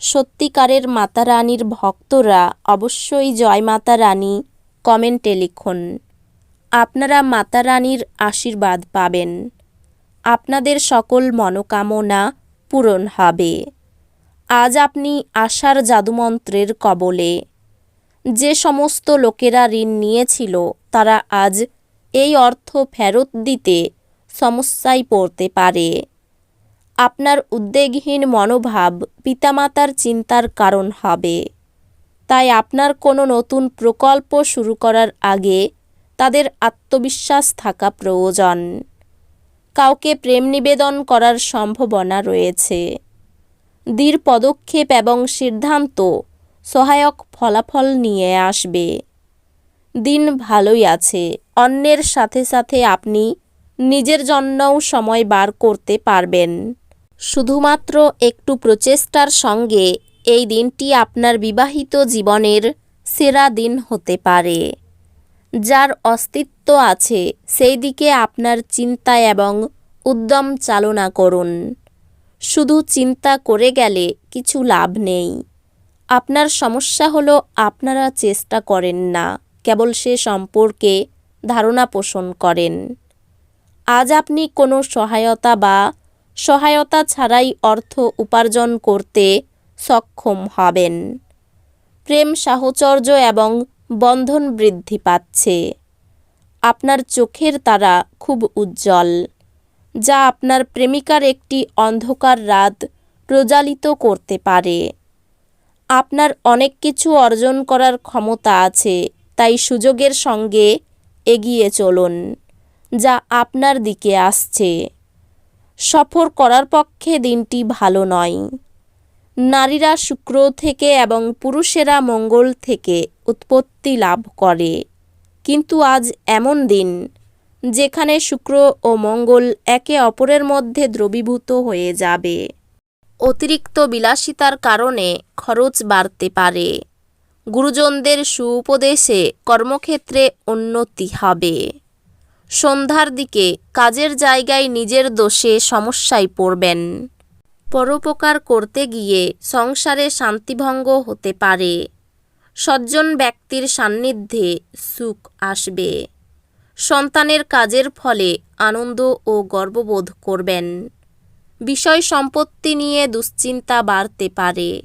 সত্যিকারের মাতা রানীর ভক্তরা অবশ্যই জয় মাতা রানী কমেন্টে লিখুন। আপনারা মাতা রানীর আশীর্বাদ পাবেন। আপনাদের সকল মনোকামনা পূরণ হবে। আজ আপনি আশার জাদুমন্ত্রের কবলে। যে সমস্ত লোকেরা ঋণ নিয়েছিল, তারা আজ এই অর্থ ফেরত দিতে সমস্যায় পড়তে পারে। আপনার উদ্বেগহীন মনোভাব পিতামাতার চিন্তার কারণ হবে। তাই আপনার কোনো নতুন প্রকল্প শুরু করার আগে তাদের আত্মবিশ্বাস থাকা প্রয়োজন। কাউকে প্রেম নিবেদন করার সম্ভাবনা রয়েছে। দৃঢ় পদক্ষেপ এবং সিদ্ধান্ত সহায়ক ফলাফল নিয়ে আসবে। দিন ভালোই আছে, অন্যের সাথে সাথে আপনি নিজের জন্যও সময় বার করতে পারবেন। শুধুমাত্র একটু প্রচেষ্টার সঙ্গে এই দিনটি আপনার বিবাহিত জীবনের সেরা দিন হতে পারে। যার অস্তিত্ব আছে, সেই দিকে আপনার চিন্তা এবং উদ্যম চালনা করুন। শুধু চিন্তা করে গেলে কিছু লাভ নেই। আপনার সমস্যা হলো আপনারা চেষ্টা করেন না, কেবল সে সম্পর্কে ধারণা পোষণ করেন। আজ আপনি কোনো সহায়তা বা সহায়তা ছাড়াই অর্থ উপার্জন করতে সক্ষম হবেন। প্রেম সাহচর্য এবং বন্ধন বৃদ্ধি পাচ্ছে। আপনার চোখের তারা খুব উজ্জ্বল, যা আপনার প্রেমিকার একটি অন্ধকার রাত প্রজ্বালিত করতে পারে। আপনার অনেক কিছু অর্জন করার ক্ষমতা আছে, তাই সুযোগের সঙ্গে এগিয়ে চলুন, যা আপনার দিকে আসছে। সফর করার পক্ষে দিনটি ভালো নয়। নারীরা শুক্র থেকে এবং পুরুষেরা মঙ্গল থেকে উৎপত্তি লাভ করে। কিন্তু আজ এমন দিন, যেখানে শুক্র ও মঙ্গল একে অপরের মধ্যে দ্রবীভূত হয়ে যাবে। অতিরিক্ত বিলাসিতার কারণে খরচ বাড়তে পারে। গুরুজনদের সুউপদেশে কর্মক্ষেত্রে উন্নতি হবে। সন্ধ্যার দিকে কাজের জায়গায় নিজের দোষে সমস্যায় পড়বেন। পরোপকার করতে গিয়ে সংসারে শান্তিভঙ্গ হতে পারে। সজ্জন ব্যক্তির সান্নিধ্যে সুখ আসবে। সন্তানের কাজের ফলে আনন্দ ও গর্ববোধ করবেন। বিষয় সম্পত্তি নিয়ে দুশ্চিন্তা বাড়তে পারে।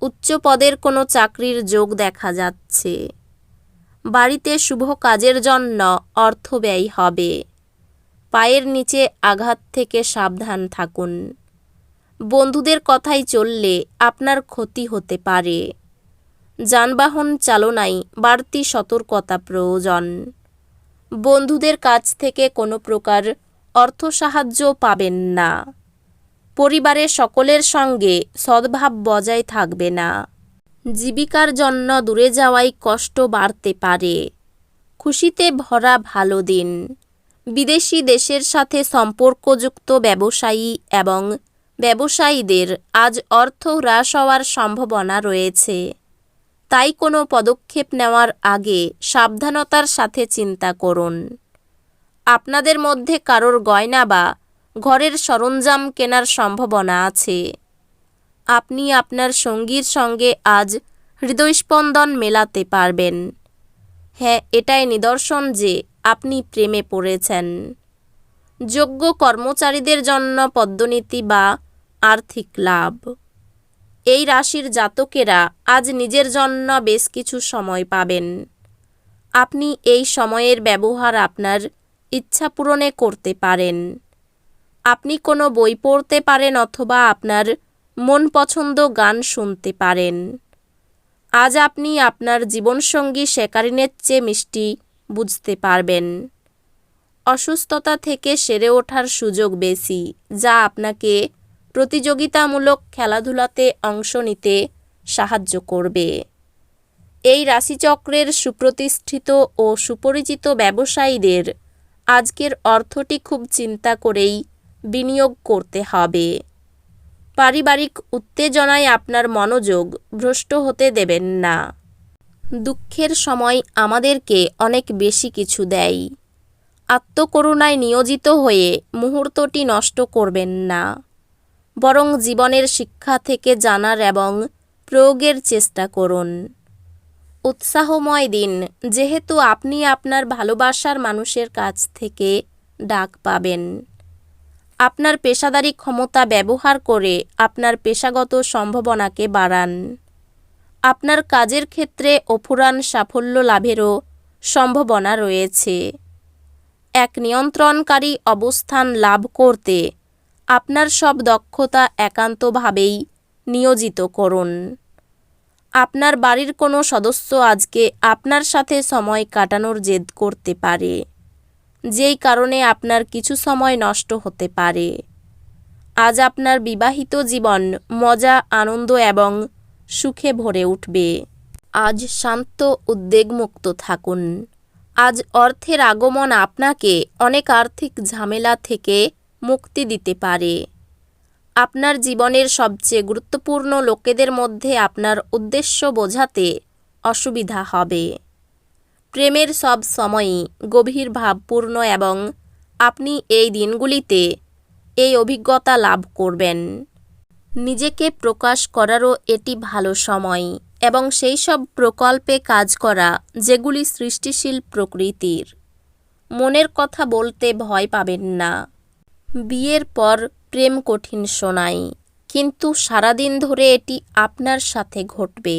উচ্চ পদের কোনো চাকরির যোগ দেখা যাচ্ছে। বাড়িতে শুভ কাজের জন্য অর্থ ব্যয় হবে। পায়ের নিচে আঘাত থেকে সাবধান থাকুন। বন্ধুদের কথাই চললে আপনার ক্ষতি হতে পারে। যানবাহন চালনায় বাড়তি সতর্কতা প্রয়োজন। বন্ধুদের কাছ থেকে কোনো প্রকার অর্থ সাহায্য পাবেন না। পরিবারের সকলের সঙ্গে সদ্ভাব বজায় থাকবে না। জীবিকার জন্য দূরে যাওয়াই কষ্ট বাড়তে পারে। খুশিতে ভরা ভালো দিন। বিদেশি দেশের সাথে সম্পর্কযুক্ত ব্যবসায়ী এবং ব্যবসায়ীদের আজ অর্থ হ্রাস হওয়ার সম্ভাবনা রয়েছে। তাই কোনো পদক্ষেপ নেওয়ার আগে সাবধানতার সাথে চিন্তা করুন। আপনাদের মধ্যে কারোর গয়না বা ঘরের সরঞ্জাম কেনার সম্ভাবনা আছে। আপনি আপনার সঙ্গীর সঙ্গে আজ হৃদয়স্পন্দন মেলাতে পারবেন। হ্যাঁ এটাই নিদর্শন যে আপনি প্রেমে পড়েছেন। যোগ্য কর্মচারীদের জন্য পদ্মনীতি বা আর্থিক লাভ। এই রাশির জাতকেরা আজ নিজের জন্য বেশ কিছু সময় পাবেন। আপনি এই সময়ের ব্যবহার আপনার ইচ্ছা পূরণে করতে পারেন। আপনি কোনো বই পড়তে পারেন অথবা আপনার মন পছন্দ গান শুনতে পারেন। আজ আপনি আপনার জীবনসঙ্গী শেকারিনের চেয়ে মিষ্টি বুঝতে পারবেন। অসুস্থতা থেকে সেরে ওঠার সুযোগ বেশি, যা আপনাকে প্রতিযোগিতামূলক খেলাধুলাতে অংশ নিতে সাহায্য করবে। এই রাশিচক্রের সুপ্রতিষ্ঠিত ও সুপরিচিত ব্যবসায়ীদের আজকের অর্থটি খুব চিন্তা করেই বিনিয়োগ করতে হবে। পারিবারিক উত্তেজনায় আপনার মনোযোগ ভ্রষ্ট হতে দেবেন না। দুঃখের সময় আমাদেরকে অনেক বেশি কিছু দেয়। আত্মকরুণায় নিয়োজিত হয়ে মুহূর্তটি নষ্ট করবেন না। বরং জীবনের শিক্ষা থেকে জানার এবং প্রয়োগের চেষ্টা করুন। উৎসাহময় দিন, যেহেতু আপনি আপনার ভালোবাসার মানুষের কাছ থেকে ডাক পাবেন। আপনার পেশাদারি ক্ষমতা ব্যবহার করে আপনার পেশাগত সম্ভাবনাকে বাড়ান। আপনার কাজের ক্ষেত্রে অফুরান সাফল্য লাভেরও সম্ভাবনা রয়েছে। এক নিয়ন্ত্রণকারী অবস্থান লাভ করতে আপনার সব দক্ষতা একান্তভাবেই নিয়োজিত করুন। আপনার বাড়ির কোনো সদস্য আজকে আপনার সাথে সময় কাটানোর জেদ করতে পারে। যেই কারণে আপনার কিছু সময় নষ্ট হতে পারে। আজ আপনার বিবাহিত জীবন মজা, আনন্দ এবং সুখে ভরে উঠবে। আজ শান্ত, উদ্বেগমুক্ত থাকুন। আজ অর্থের আগমন আপনাকে অনেক আর্থিক ঝামেলা থেকে মুক্তি দিতে পারে। আপনার জীবনের সবচেয়ে গুরুত্বপূর্ণ লোকেদের মধ্যে আপনার উদ্দেশ্য বোঝাতে অসুবিধা হবে। প্রেমের সব সময়ই গভীর ভাবপূর্ণ এবং আপনি এই দিনগুলিতে এই অভিজ্ঞতা লাভ করবেন। নিজেকে প্রকাশ করারও এটি ভালো সময় এবং সেই সব প্রকল্পে কাজ করা যেগুলি সৃষ্টিশীল প্রকৃতির। মনের কথা বলতে ভয় পাবেন না। বিয়ের পর প্রেম কঠিন শোনায়, কিন্তু সারাদিন ধরে এটি আপনার সাথে ঘটবে।